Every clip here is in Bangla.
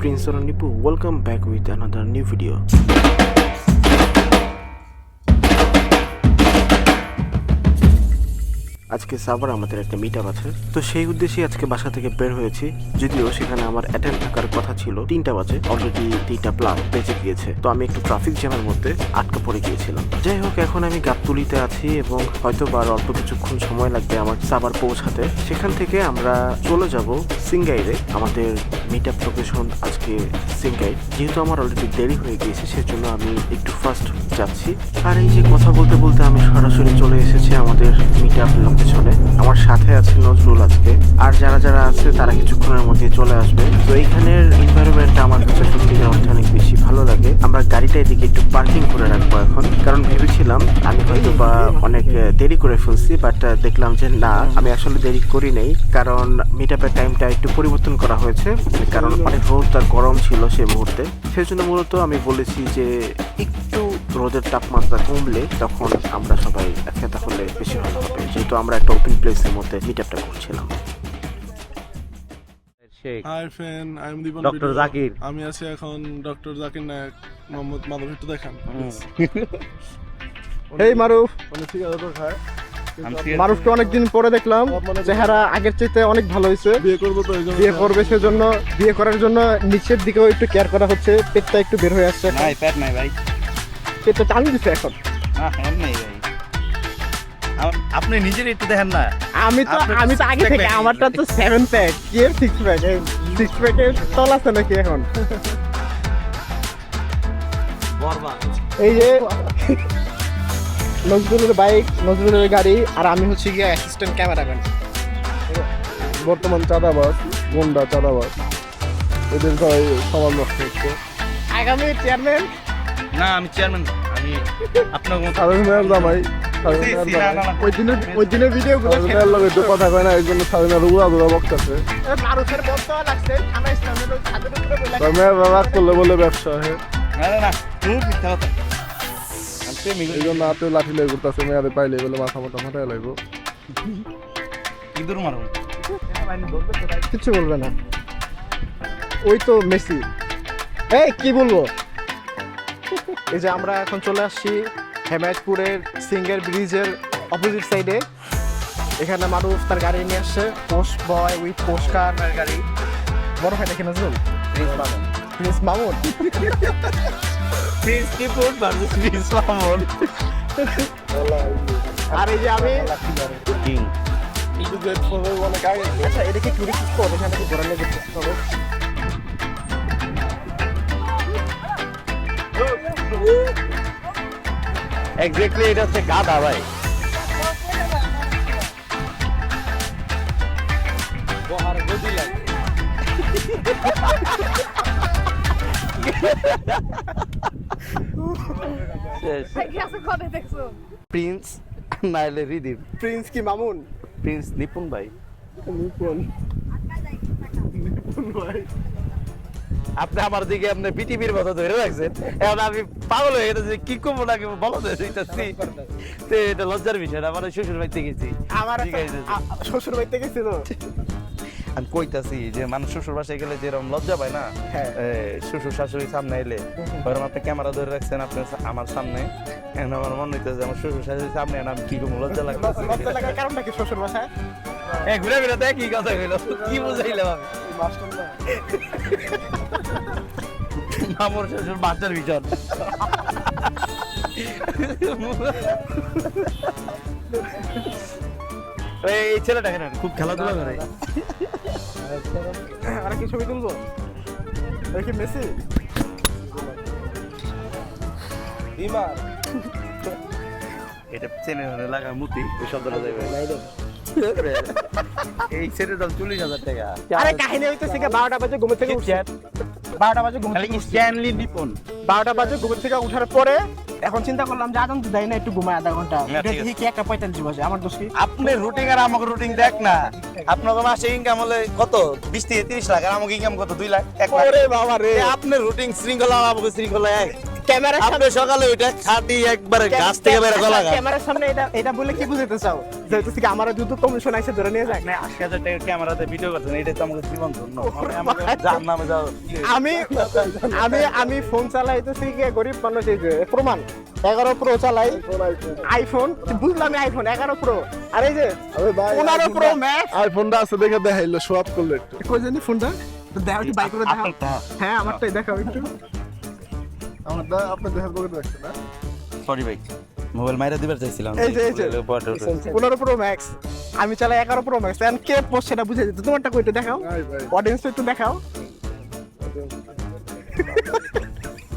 Prince Soran Welcome back with another new video. আজকে সাবার আমাদের একটা মিট আছে। তো সেই উদ্দেশ্যে আজকে বাসা থেকে বের হয়েছি। যদিও সেখানে আমার অ্যাটেন্ড থাকার কথা ছিল, তিনটা বাজে অলরেডি তিনটা প্লাস বেঁচে গিয়েছে। তো আমি একটু ট্রাফিক জ্যামের মধ্যে আটকা পড়ে গিয়েছিলাম। যাই হোক, এখন আমি গাবতুলিতে আছি এবং হয়তো বা অল্প কিছুক্ষণ সময় লাগবে আমার সাবার পৌঁছাতে। সেখান থেকে আমরা চলে যাব সিঙ্গাইরে, আমাদের মিট আপ লোকেশন আজকে সিঙ্গাই যেহেতু আমার অলরেডি দেরি হয়ে গিয়েছে, সেজন্য আমি একটু ফার্স্ট যাচ্ছি। আর এই যে কথা বলতে বলতে আমি সরাসরি চলে এসেছি আমাদের মিট আপ লোকেশনে সাথে আছে নজরুল আজকে। আর যারা যারা আছে, তারা কিছুক্ষণের মধ্যে চলে আসবে। তো এইখানের এনভায়রনমেন্টটা আমার কাছে অর্থে অনেক বেশি ভালো লাগে। আমরা গাড়িটা এদিকে একটু পার্কিং করে রাখব এখন। কারণ ভেবেছিলাম, আমি হয়তো বা অনেক দেরি করে ফেলছি বাট দেখলাম যে না, আমি আসলে দেরি করি নেই। কারণ মিট আপের টাইমটা একটু পরিবর্তন করা হয়েছে। কারণ অনেক রোদ আর গরম ছিল সেই মুহূর্তে। সেই জন্য মূলত আমি বলেছি যে, একটু রোদের তাপমাত্রা কমলে তখন আমরা সবাই একসাথে হলে বেশি ভালো হবে। যেহেতু আমরা একটা ওপেন প্লেসের মধ্যে মিট আপটা করছিলাম hi friend I am Dipan doctor Zakir আমি আছি এখন ডক্টর জাকির নায়ক মোহাম্মদ মাধব একটু দেখান এই মারুফ মানে ঠিক আছে তো খায়। অনেকদিন পরে দেখলাম। চেহারা আগের চাইতে অনেক ভালো হয়েছে। বিয়ে করব তো বিয়ে করবে সেজন্য। বিয়ে করার জন্য নিচের দিকেও একটু কেয়ার করা হচ্ছে। পেটটা একটু বের হয়ে আসছে নাই প্যাট নাই ভাই। পেটটা টান দিচ্ছে এখন। আম- আপনি নিজের একটু দেখেন না। আমি তো আমি তো আগে থেকে আমারটা তো সেভেন প্যাক কি সিক্স প্যাক সিক্স প্যাকের তল আছে নাকি এখন? এই যে নজরুলের বাইক নজরুলের গাড়ি আর আমি হচ্ছে গিয়ে অ্যাসিস্ট্যান্ট ক্যামেরাম্যান বর্তমান চাঁদাবাজ গুন্ডা চাঁদাবাজ। এদের সবাই সমান নষ্ট হচ্ছে। আগামী চেয়ারম্যান না আমি চেয়ারম্যান আমি আপনার মতো। সাধারণ মেয়ের জামাই। ওই দিনের ওই দিনের লগে কথা কয় না সাধারণ মেয়ের উড়া বলে তার রাগ করলে বলে ব্যবসা হ্যাঁ না না না তুমি মিথ্যা কথা। আমি প্রেমিক এই জন্য হাতে লাঠি লেগে ঘুরতেছে মেয়াদে পাইলে বলে মাথা মাথা লাগবো ইঁদুর বলবে না। ওই তো মেসি। এই কি বলব? এই যে আমরা এখন চলে আসছি হেমায়তপুরের সিঙ্গের ব্রিজের অপোজিট সাইডে এখানে মানুষ তার গাড়ি নিয়ে আসছে। Post boy with post car গাড়ি। বড় ভাই দেখে নজরুল প্রিন্স মামুন প্রিন্স টিপুট ভার্সেস প্রিন্স মামুন আর এই যে আমি কিং আচ্ছা এটা কি টুরিস্ট স্পট এখানে কি ঘোরানো যেতে হবে এক্স্যাক্টলি এটা হচ্ছে গাধা ভাই। প্রিন্স নাইলে রিদিম। প্রিন্স কি মামুন? প্রিন্স নিপুণ ভাই। নিপুণ। আপনি আমার দিকে আপনি পিটিভির মতো ধরে রাখছেন। এখন আমি পাগল হয়ে গেছে কি করব নাকি বলো তো এটা লজ্জার বিষয় আমার শ্বশুর বাড়িতে গেছি। আমার। শ্বশুর বাড়িতে গেছিল আমি কইতাছি যে মানুষ শ্বশুর বাসায় গেলে যেরকম লজ্জা পায় না হ্যাঁ। শ্বশুর শাশুড়ি সামনে এলে ওরকম আপনি ক্যামেরা ধরে রাখছেন আপনি আমার সামনে আমার মনে হইতেছে আমার শ্বশুর শাশুড়ি সামনে আমি কি লজ্জা লাগতেছে। লজ্জা লাগার কারণটা কি শ্বশুর বাসায়? এ ঘুরে ঘুরে দেখ কি কথা কইলো কি বুঝাইলাম আমি? মামুর শ্বশুর বাচ্চার এই ছেলেটা কেন খুব খেলাধুলা করে। আর কি ছবি তুলবো? দেখি মেসি? এটা চেনে ধরে লাগা মুতি ওই শব্দটা দেবে এই দাম চল্লিশ হাজার টাকা। আরে কাহিনী হইতেছে বারোটা বাজে ঘুমের থেকে উঠছে। বারোটা বাজে ঘুম খালি স্ট্যানলি নিপন বারোটা বাজে ঘুমের থেকে উঠার পরে এখন চিন্তা করলাম যে আদম তো দেয় না একটু ঘুমায় আধা ঘণ্টা। ঠিক আছে। কি একটা পঁয়তাল্লিশ বাজে আমার দোষ আপনি রুটিং আর আমাকে রুটিং দেখ না। আপনার মাসে ইনকাম হলে কত? বিশ থেকে তিরিশ লাখ। আর আমাকে ইনকাম কত? দুই লাখ? এক লাখ? বাবা রে। এ, আপনার রুটিং শৃঙ্খলা আমাকে শৃঙ্খলা এক ক্যামেরার আপনি সকালে ওইটা খাটি একবারে গাছ থেকে বের গলা গাছ। ক্যামেরার সামনে এটা এটা বলে কি বুঝাতে চাও? যেহেতু থেকে আমার দুটো কমিশন আইসে ধরে নিয়ে যায় হাজার ক্যামেরাতে ভিডিও করছেন এটা তো আমাকে জীবন ধন্য। যার নামে যাও আমি আমি আমি ফোন চালাইতেছি কি গরিব মানুষ এই যে প্রমাণ। এগারো প্রো চালাই। আইফোন বুঝলাম আইফোন এগারো প্রো আর এই যে পনেরো প্রো ম্যাক্স আইফোনটা আছে দেখে দেখাইলো আপ করল একটু। কই জানি ফোনটা তো দেখো একটু বাইক করে দেখাও হ্যাঁ আমারটাই দেখাও একটু। আমার দা আপনার দেহের পকেটে রাখছে না সরি ভাই মোবাইল মাইরা দিবার চাইছিলাম। এই যে, এই যে। পনেরো প্রো ম্যাক্স আমি চালাই এগারো প্রো ম্যাক্স এখন কে পোস্ট সেটা বুঝে যেত। তোমারটা কইটা দেখাও। অডিয়েন্স একটু দেখাও।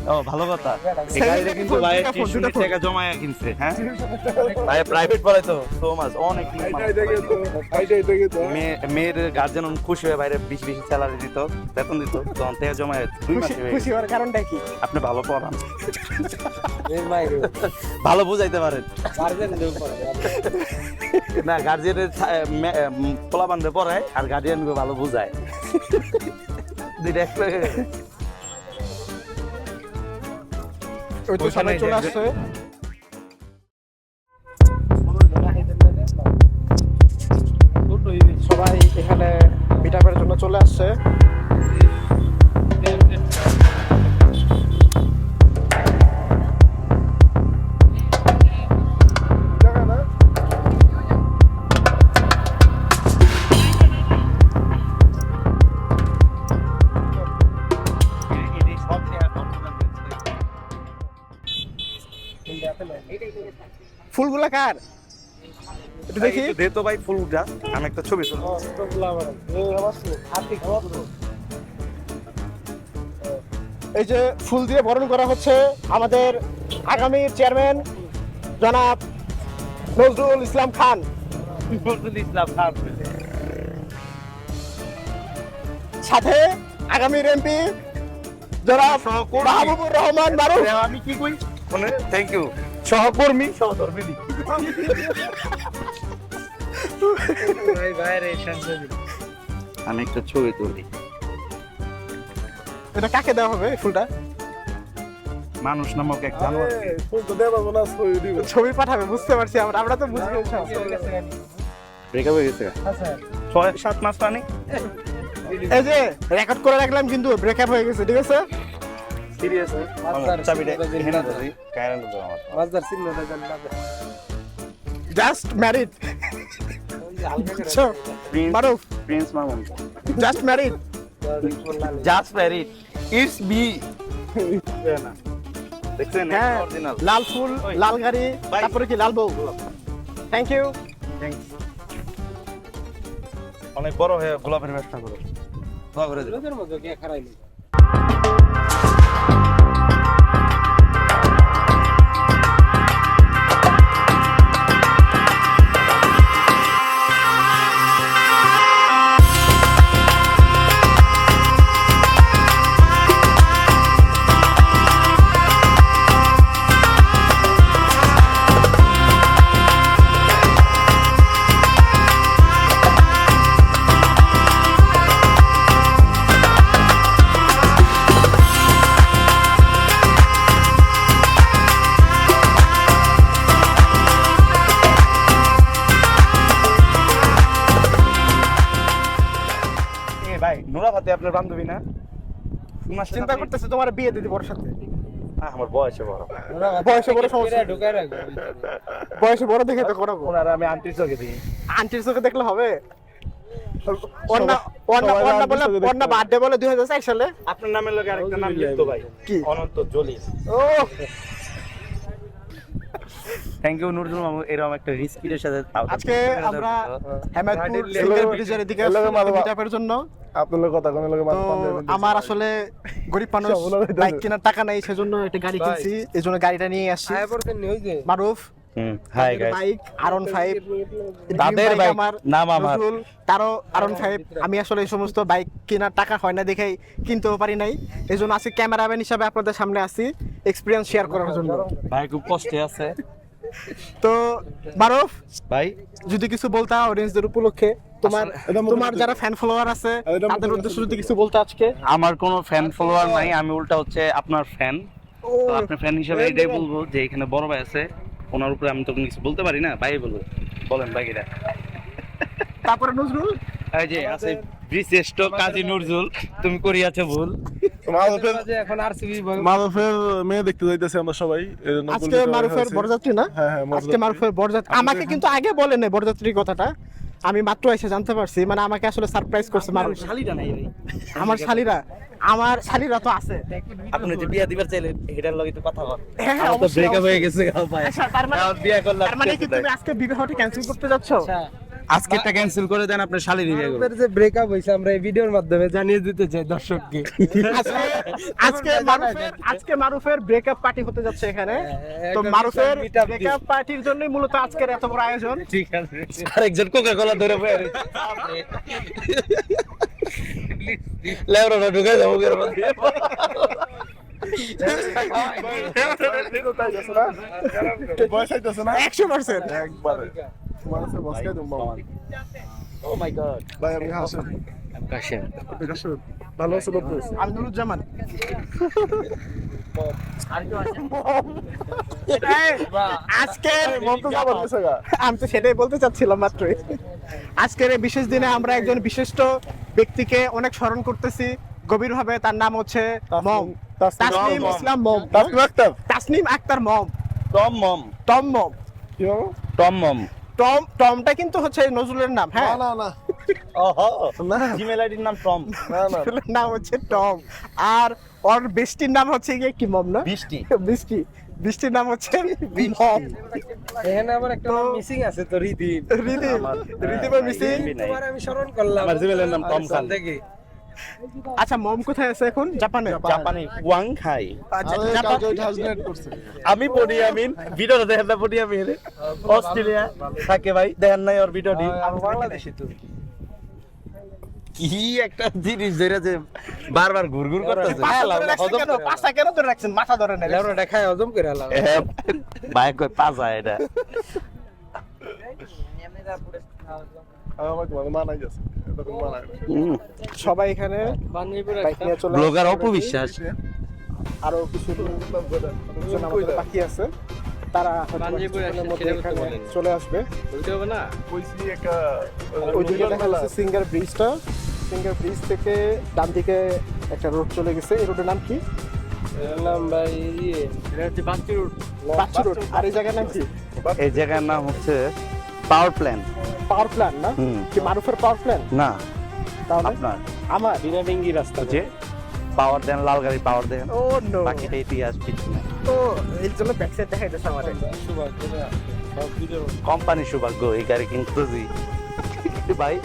ও ভালো কথা। কিন্তু ভাই। টাকা জমায়া কিনছে হ্যাঁ? ভাই প্রাইভেট পড়াই তো সো অনেক মেয়ের গার্জেন খুশি হয়ে বাইরে বেশি বেশি স্যালারি দিত বেতন দিত তখন থেকে জমায় দুই মাস খুশি হওয়ার কারণটা কি? আপনি ভালো পড়ান। ভালো বুঝাইতে পারেন। না গার্জিয়ানের পোলা বান্ধে পড়ায় আর গার্জিয়ান ভালো বুঝায়। দুইটা একটা ওই তো সবাই চলে আসছে সবাই ফুলগুলা কার? একটু দেখি। দে তো ভাই ফুলটা আমি একটা ছবি তুলবো। এই যে ফুল দিয়ে বরণ করা হচ্ছে আমাদের আগামী চেয়ারম্যান জনাব নজরুল ইসলাম খান। নজরুল ইসলাম খান সাথে আগামীর এমপি জনাব মাহবুবুর রহমান মারুফ। আমি কি কই মানে থ্যাংক ইউ সহকর্মী? সহধর্মী আমি একটা ছবি তুলি। এটা কাকে দেওয়া হবে ফুলটা? মানুষ নামক এক জানোয়ার। ফুল তো দেবা না ছবি দিব। ছবি পাঠাবে বুঝতে পারছি আমরা আমরা তো বুঝতে ব্রেকআপ হয়ে গেছে? ছয় সাত মাস পানি এই যে রেকর্ড করে রাখলাম কিন্তু ব্রেকআপ হয়ে গেছে ঠিক আছে? সিরিয়াস চাবিটা এখানে ধরি কায়রা লোক আমার just married prince Maruf prince Mamun just married just married it's B দেখছেন হ্যাঁ লাল ফুল লাল গাড়ি তারপরে কি লাল বউ? থ্যাংক ইউ অনেক বড় হয়ে গোলাপের ব্যবসা করো। দোয়া করে দিও। এ সাথে চিন্তা করতেছে তোমার বিয়ে দিদি বড় সাথে। আমার বয়সে বড়। বয়সে বড় সমস্যা। বয়সে বড় দেখে তো করাবো ওনার আমি আন্টির চোখে দিই আন্টির চোখে দেখলে হবে? অন্না অন্না সবাই অন্না আন্টির বলে অন্না বার্থডে সালে। আপনার নামের লোক আরেকটা নাম লিখতো ভাই। কি? অনন্ত জলিস ও! থ্যাংক ইউ নুরজুল মামু এরকম একটা রিস্কিটের সাথে আজকে আমরা হেমায়তপুর সিঙ্গেল ব্রিজের এদিকে মিটআপের জন্য। আপনার কথা কোন লোক আমার আসলে গরিব মানুষ। বাইক কেনার টাকা নেই সেজন্য একটা গাড়ি কিনছি এই জন্য গাড়িটা নিয়ে আসছি। মারুফ হাই গাইস বাইক আরন ফাইভ তাদের বাইক, নাম আমার। তারও আরন ফাইভ আমি আসলে এই সমস্ত বাইক কেনার টাকা হয় না দেখেই কিনতেও পারি নাই। এই জন্য আজকে ক্যামেরাম্যান হিসাবে আপনাদের সামনে আসি এক্সপিরিয়েন্স শেয়ার করার জন্য। ভাই খুব কষ্টে আছে। তো মারুফ ভাই। যদি কিছু বলতা অডিয়েন্সদের উপলক্ষে তোমার তোমার যারা ফ্যান ফলোয়ার আছে তাদের উদ্দেশ্যে যদি কিছু বলতে আজকে। আমার কোনো ফ্যান ফলোয়ার নাই আমি উল্টা হচ্ছে আপনার ফ্যান আপনার ফ্রেন্ড হিসাবে এটাই বলব যে এখানে বড় ভাই আছে ওনার উপরে আমি তো কিছু বলতে পারি না ভাই বলব। বলেন ভাই এটা। তারপরে নজরুল? এই যে আছে বিশিষ্ট কাজী নজরুল। তুমি করিয়াছো ভুল। মারুফের এখন আরসিবি মারুফের মেয়ে দেখতে যাইতেছি আমরা সবাই। আজকে মারুফের বরযাত্রী না? হ্যাঁ হ্যাঁ আজকে মারুফের বরযাত্রী। আমাকে কিন্তু আগে বলেন নাই বরযাত্রীর কথাটা। আমি মাত্র এসে জানতে পারছি। মানে আমাকে আসলে সারপ্রাইজ করছে মারুফ শালিটা নাই আমার শালিরা। আমার শালিরা তো আছে। আপনি যে বিয়া দিবার চাইলেন এটার লগে তো কথা বল। হ্যাঁ, হ্যাঁ, তো অবশ্যই, ব্রেকআপ হয়ে। গেছে ভাই। আচ্ছা, তার মানে বিয়ে করলাম। তার মানে কি তুমি আজকে বিবাহটা ক্যান্সেল করতে যাচ্ছ? আজকেরটা ক্যান্সেল করে দেন আপনার শালির যে ব্রেকআপ হয়েছে আমরা এই ভিডিওর মাধ্যমে জানিয়ে দিতে চাই দর্শককে। আজকে আজকে মারুফের আজকে মারুফের ব্রেকআপ পার্টি হতে যাচ্ছে এখানে। তো মারুফের ব্রেকআপ পার্টির জন্যই মূলত আজকের এত বড় আয়োজন। ঠিক আছে। আরেকজন কোকা কোলা ধরে রয়েছে। লেবরাটা ঢুকে যাব ঘরের মধ্যে। বয়স হইতেছে না? একশো পার্সেন্ট একবারে। তোমার কাছে বসকাই দেবো মামা ও মাই গড ভাই আমি কাশেম আপনি ভালো আছেন আপনি আমি নুরুজ্জামান আমি তো সেটাই বলতে চাচ্ছিলাম মাত্রই। আজকের এই বিশেষ দিনে আমরা একজন বিশিষ্ট ব্যক্তিকে অনেক স্মরণ করতেছি। গভীরভাবে তার নাম হচ্ছে Mom. Tasnim Mom. Islam Mom. Akter. Tasnim Akter Mom. Tom Mom. Tom Mom. Tom Mom. Tom টমটা কিন্তু হচ্ছে নজরুলের নাম হ্যাঁ? না না ওহো না। জিমেল আইডির নাম টম। না না। নাম হচ্ছে টম। আর ওর বেষ্টির নাম হচ্ছে গিয়ে কি মম না? বৃষ্টি। বৃষ্টি। বৃষ্টির নাম হচ্ছে মম। এখানে আমার একটা মিসিং আছে তো রিদিন রিদিম। রিদিমের মিসিং তোমার আমি স্মরণ করলাম। আমার জিমেলের নাম টম খান। থেকে আচ্ছা মম কোথায় আছে এখন? জাপানে? জাপানি। ওয়াং খাই আচ্ছা আমি পড়ি আমিন ভিডিওটা দেখেন না পড়ি আমি অস্ট্রেলিয়া। থাকে ভাই দেখেন নাই ওর ভিডিওটি আমি বাংলাদেশি তো। কি একটা জিনিস যেটা যে বারবার ঘুরঘুর করতেছে। পাঁচটা কেন? ধরে রাখছেন? মাথা ধরে নেই লেবরাটা খায় হজম করে আলাম ভাই কই পাজা এটা। সবাই এখানে বাইক নিয়ে চলে ব্লগার অপবিশ্বাস। আরও কিছু বাকি আছে। তারা। চলে আসবে। বলতে হবে না? ওইদিকে দেখা যাচ্ছে সিঙ্গার ব্রিজটা। সিঙ্গার ব্রিজ থেকে ডান দিকে একটা রোড চলে গেছে। এই রোডের নাম কি? নাম ভাই এটা হচ্ছে বাস্তি রোড বাচ্চু রোড আর এই জায়গার নাম কি? এই জায়গার নাম হচ্ছে পাওয়ার প্ল্যান পাওয়ার প্ল্যান না? কি মারুফের পাওয়ার প্ল্যান না। তাহলে? আপনার? আমার। বিনাডিঙ্গি রাস্তা। যে পাওয়ার দেন লাল গাড়ি পাওয়ার দেন। ও নো বাকিটা ইতিহাস কিছু না তো এর জন্য ব্যাক সাইড দেখা যাচ্ছে আমাদের কোম্পানি সৌভাগ্য এই গাড়ি কিনতেছি ভাই।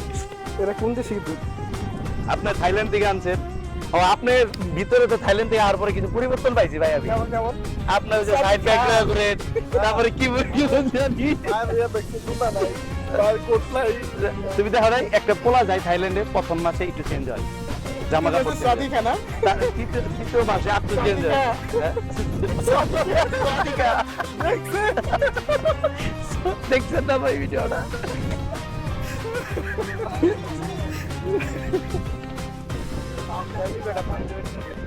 এরা কোন দেশে কিন্তু আপনি থাইল্যান্ড থেকে আনছেন? ও আপনার ভিতরে তো থাইল্যান্ড থেকে আসার পরে কিছু পরিবর্তন পাইছি ভাই আমি। আপনার যে সাইড ব্যাক করে তারপরে কি কি আপনি? নাই। তুমি দেখো নাই একটা পোলা যায় থাইল্যান্ডে প্রথম মাসে একটু চেঞ্জ হয়। জামা কাপড় তৃতীয় মাসে আপনি চেঞ্জ হয়। হ্যাঁ? দেখছেন না ভাই ভিডিওটা?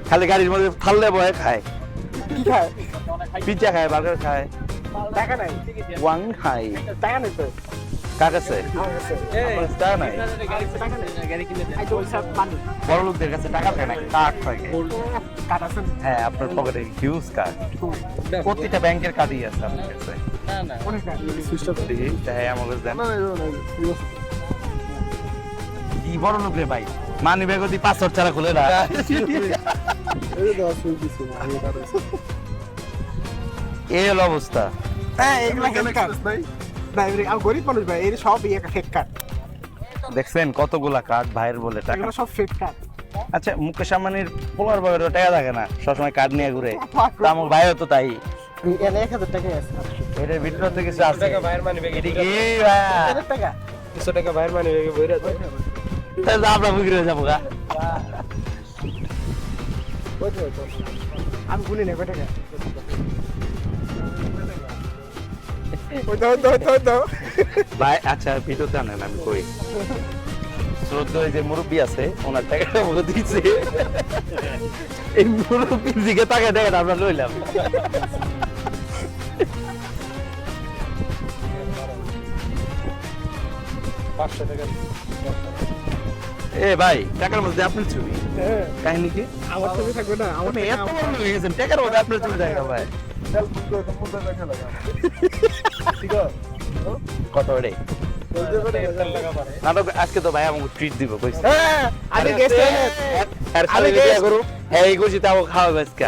খালি গাড়ির মধ্যে থাললে বয়ে খায় কি খায় পিজ্জা খায় বার্গার খায় টাকা নাই ওয়াং খায় টাকা নেই তো কার কাছে টাকা নাই মানি বড় লোকদের কাছে টাকা থাকে না কার্ড থাকে হ্যাঁ আপনার পকেটে হিউজ কার্ড প্রতিটা ব্যাংকের কার্ডই আছে আপনার কাছে হ্যাঁ আমার কাছে দেন কি বড় লোক রে ভাই মানি ব্যাগ দি পাসওয়ার্ড ছাড়া খুলে না এই হলো অবস্থা। হ্যাঁ এগুলা হেড কার্ড নাই। না এগুলো আমি গরিব মানুষ ভাই এই সব ইয়ে ফেক কার্ড দেখছেন কতগুলা কার্ড ভাইয়ের বলে টাকা? এগুলো সব ফেক কার্ড আচ্ছা মুকেশ আম্বানির পোলার বয়ের টাকা থাকে না সবসময় কার্ড নিয়ে ঘুরে। তা আমার ভাইও তো তাই। এনে এক হাজার টাকা এটার ভিতরে তো কিছু আছে। টাকা মানি ব্যাগে টাকা? দুশো টাকা বাইরের মানি ব্যাগে বইরা তাহলে আমরা যাব গা আমি নেই টাকা ভাই আচ্ছা কই? শ্রদ্ধ যে মুরব্বী আছে ওনার টাকাটা আমাকে দিচ্ছে এই মুরব্বীর দিকে টাকা দেখেন আমরা লইলাম। এ ভাই টাকার মধ্যে আপনার ছবি। কাহিনী কি? আমার ছবি থাকবে না আমার এত বড় হয়ে গেছেন টাকার মধ্যে আপনার ছবি দেখা ভাই। কত রে নাটক আজকে তো ভাই আমাকে ট্রিট দিব কইছে হ্যাঁ, আমি গেস্ট আর খালি বিয়া করু হ্যাঁ এই খুশি তাও খাওয়াবে আজকে।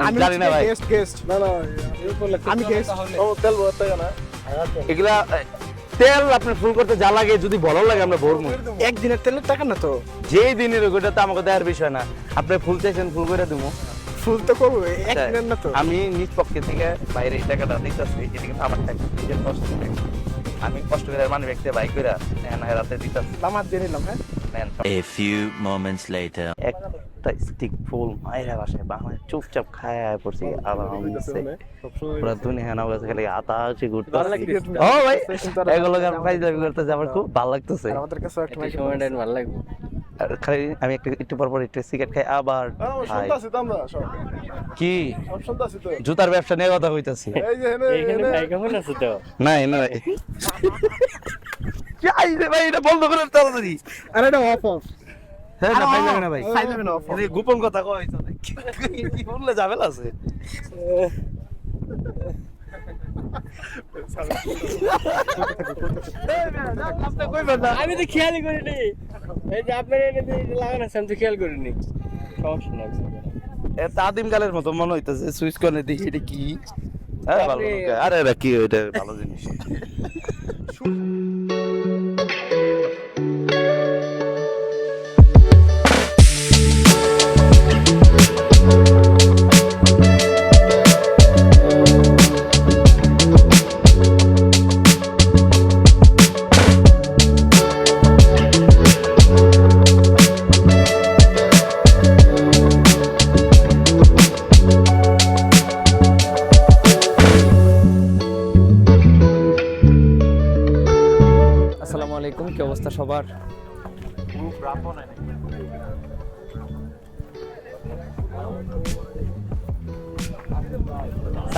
আমি জানি না ভাই। গেস্ট গেস্ট না না আমি গেস্ট ও তেল না। এগুলা তেল আপনি ফুল করতে যা লাগে যদি ভালো লাগে আমরা ভরবো। একদিনের তেলের টাকা না তো? যেই দিনের ওটা তো আমাকে দেওয়ার বিষয় না। আপনি ফুল চাইছেন ফুল করে দেবো। ফুল তো করব একদিনের না তো? আমি নিজ পক্ষে থেকে বাইরে এই টাকাটা দিতেছি এদিকে তো আমার টাকা নিজের কষ্ট আমি কষ্ট করে মানে ব্যক্তি বাইক করে না রাতে দিতেছি আমার দিয়ে নিলাম হ্যাঁ? A few moments later. একটা স্টিক ফুল মায়ের বাসায়। বাংলায় চুপচাপ খায় আয় পড়ছি আরামসে পুরা দুনিয়া নাও খালি আতাশে ও ভাই এগুলো গান প্রাইজ দাবি করতে আমার খুব ভালো লাগতেছে। আমাদের কাছে একটা ভালো লাগবে। খালি আমি একটু একটু পর পর একটু সিগারেট খাই আবার আমরা কি? জুতার ব্যবসা নিয়ে কথা হইতাছি এই যে হেনে এইখানে ভাই কেমন আছে তো? না না ভাই এটা বন্ধ করে তাড়াতাড়ি। আরে এটা অফ অফ গোপন কথা কয় বললে ঝামেলা আছে? আমি তো খেয়ালই করিনি। এই যে আপনার এনে দিয়ে এটা লাগানো আছে আমি তো খেয়াল করিনি। সমস্যা নাই এ আদিম কালের মতো মনে হইতাছে সুইচ করে দেখি এটা কি? আরে ভালো আরে এটা কি? এটা ভালো জিনিস।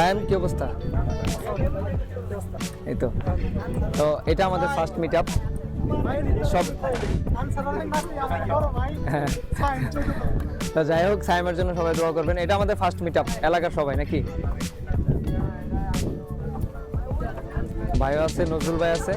সায়ন, কি অবস্থা? এই তো। তো এটা আমাদের ফার্স্ট মিট আপ সব। তো যাই হোক সাইমের জন্য সবাই দোয়া করবেন। এটা আমাদের ফার্স্ট মিট আপ এলাকার সবাই, নাকি? ভাইও আছে, নজরুল ভাই আছে।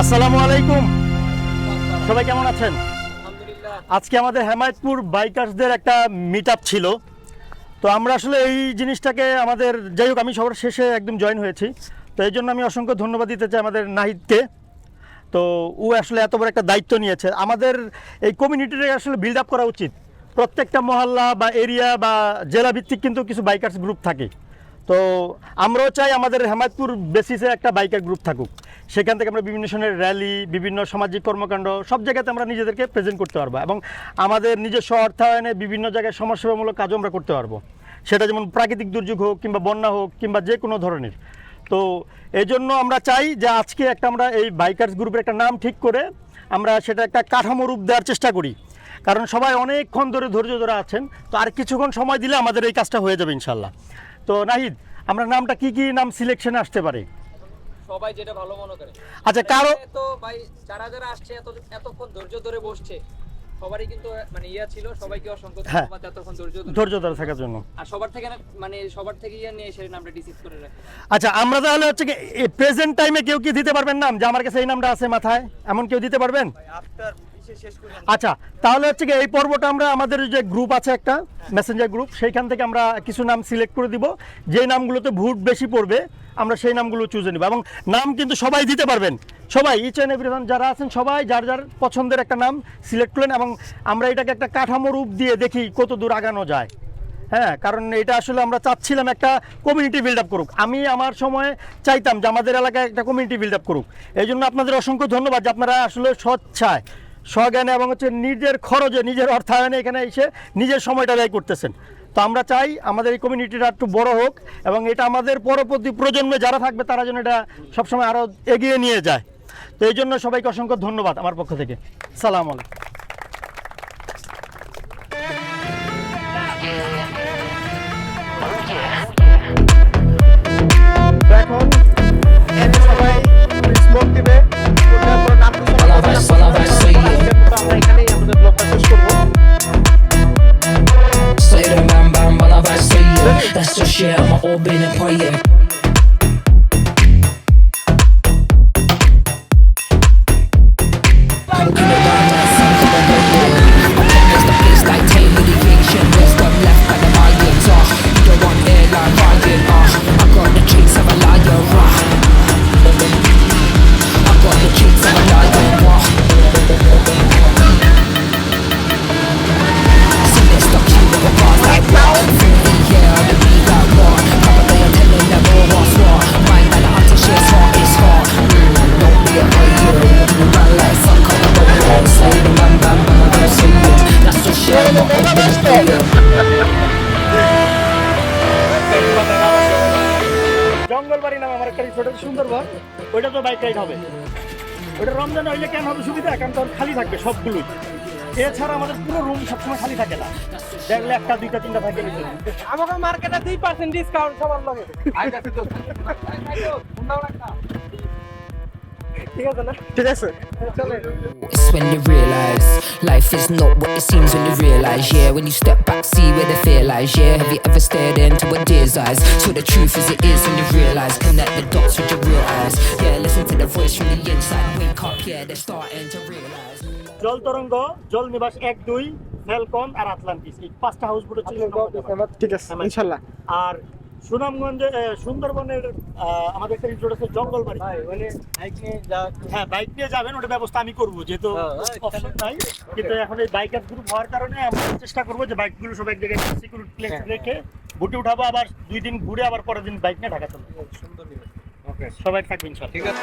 আসসালামু আলাইকুম। সবাই কেমন আছেন? আজকে আমাদের হেমায়তপুর বাইকার্সদের একটা মিট ছিল। তো আমরা আসলে এই জিনিসটাকে আমাদের, যাই হোক, আমি সবার শেষে একদম জয়েন হয়েছি। তো এই জন্য আমি অসংখ্য ধন্যবাদ দিতে চাই আমাদের নাহিদকে। তো ও আসলে এত বড় একটা দায়িত্ব নিয়েছে। আমাদের এই কমিউনিটিটাকে আসলে বিল্ড আপ করা উচিত। প্রত্যেকটা মহল্লা বা এরিয়া বা জেলা ভিত্তিক কিন্তু কিছু বাইকার্স গ্রুপ থাকে। তো আমরাও চাই আমাদের হেমায়তপুর বেসিসে একটা বাইকার গ্রুপ থাকুক। সেখান থেকে আমরা বিভিন্ন ধরনের র্যালি বিভিন্ন সামাজিক কর্মকাণ্ড, সব জায়গাতে আমরা নিজেদেরকে প্রেজেন্ট করতে পারব এবং আমাদের নিজস্ব অর্থায়নে বিভিন্ন জায়গায় সমাজসেবামূলক কাজও আমরা করতে পারব। সেটা যেমন প্রাকৃতিক দুর্যোগ হোক কিংবা বন্যা হোক কিংবা যে কোনো ধরনের। তো এই জন্য আমরা চাই যে আজকে একটা আমরা এই বাইকার্স গ্রুপের একটা নাম ঠিক করে আমরা সেটা একটা কাঠামো রূপ দেওয়ার চেষ্টা করি। কারণ সবাই অনেকক্ষণ ধরে ধৈর্য ধরে আছেন, তো আর কিছুক্ষণ সময় দিলে আমাদের এই কাজটা হয়ে যাবে ইনশাল্লাহ। তো নাহিদ, আমরা নামটা কি কি নাম সিলেকশনে আসতে পারে? সবাই যেটা ভালো মনে করে। আচ্ছা কারও তো ভাই যারা যারা আসছে এত এতক্ষণ ধৈর্য ধরে বসছে সবারই কিন্তু মানে ইয়া ছিল সবাইকে অসংখ্য হ্যাঁ। ধন্যবাদ এতক্ষণ ধৈর্য ধরে। ধৈর্য ধরে থাকার জন্য। আর সবার থেকে না মানে সবার থেকে ইয়া নিয়ে সেই নামটা ডিসাইড করে রাখে। আচ্ছা আমরা তাহলে হচ্ছে কি প্রেজেন্ট টাইমে কেউ কি দিতে পারবেন নাম? যে আমার কাছে এই নামটা আছে মাথায় এমন কেউ দিতে পারবেন? আচ্ছা তাহলে হচ্ছে কি এই পর্বটা আমরা, আমাদের যে গ্রুপ আছে একটা মেসেঞ্জার গ্রুপ সেইখান থেকে আমরা কিছু নাম সিলেক্ট করে দিব। যে নামগুলোতে ভোট বেশি পড়বে, আমরা সেই নামগুলো চুজে নিব। এবং নাম কিন্তু সবাই দিতে পারবেন। সবাই ইচ অ্যান্ড এভরিওয়ান যারা আছেন, সবাই যার যার পছন্দের একটা নাম সিলেক্ট করলেন এবং আমরা এটাকে একটা কাঠামো রূপ দিয়ে দেখি কত দূর আগানো যায়। হ্যাঁ কারণ এটা আসলে আমরা চাচ্ছিলাম একটা কমিউনিটি বিল্ড আপ করুক। আমি আমার সময়ে চাইতাম যে আমাদের এলাকায় একটা কমিউনিটি বিল্ড আপ করুক। এই জন্য আপনাদের অসংখ্য ধন্যবাদ যে আপনারা আসলে স্বচ্ছায় স্বজ্ঞানে এবং হচ্ছে নিজের খরচে, নিজের অর্থায়নে এখানে এসে নিজের সময়টা ব্যয় করতেছেন। তো আমরা চাই আমাদের এই কমিউনিটিটা একটু বড় হোক এবং এটা আমাদের পরবর্তী প্রজন্মে যারা থাকবে তারা যেন এটা সবসময় আরও এগিয়ে নিয়ে যায়। তো এই জন্য সবাইকে অসংখ্য ধন্যবাদ আমার পক্ষ থেকে। সালাম আলাইকুম। That's just shit, I'm all been and praying. তখন খালি থাকবে সবগুলোই। এছাড়া আমাদের পুরো রুম সবসময় খালি থাকে না। দেখলে একটা দুইটা তিনটা থাকে আমাকে মার্কেটে দুই পার্সেন্ট ডিসকাউন্ট সবার লগে। ঠিক আছে না ঠিক আছে It's when you realize life is not what it seems when you realize, yeah. When you step back, see where the fear lies, yeah. Have you ever stared into a deer's eyes? So the truth is, it is when you realize, connect the dots with your real eyes, yeah. Listen to the voice from the inside, wake up, yeah. They're starting to realize. জল তরঙ্গ জল নিবাস এক দুই ফেলকন আর আটলান্টিস এই পাঁচটা হাউস বোট হচ্ছে। ঠিক আছে ইনশাল্লাহ আর সুনামগঞ্জে সুন্দরবনের আমাদের একটা রিসোর্ট আছে মানে নিয়ে যা হ্যাঁ বাইক নিয়ে যাবেন ওটা ব্যবস্থা আমি করব যেহেতু অপশন নাই কিন্তু এখন এই বাইকার গ্রুপ হওয়ার কারণে আমরা চেষ্টা করব যে বাইকগুলো সব এক জায়গায় সিকিউরিটি প্লেস রেখে বুটে উঠাবো আবার দুই দিন ঘুরে আবার পরের দিন বাইক নিয়ে ঢাকা চলবো ওকে সবাই থাকবেন ইনশাল্লাহ ঠিক আছে